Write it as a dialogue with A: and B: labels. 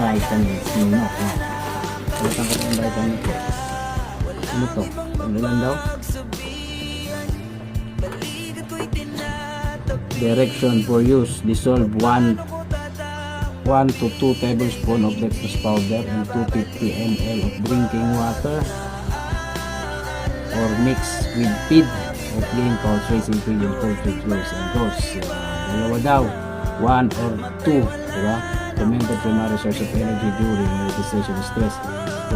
A: vitamins, Mino. Palitan ko ng vitamins ko. Ano to? Ano lang daw? Direction for use. Dissolve 1 1 to 2 tablespoon of dextrose powder and 250 ml of drinking water or mix with feed pouch racing feed and poultry juice and dose. Uh, dalawa daw, 1 or 2, diba? supplemented primary source of energy during resistance of stress.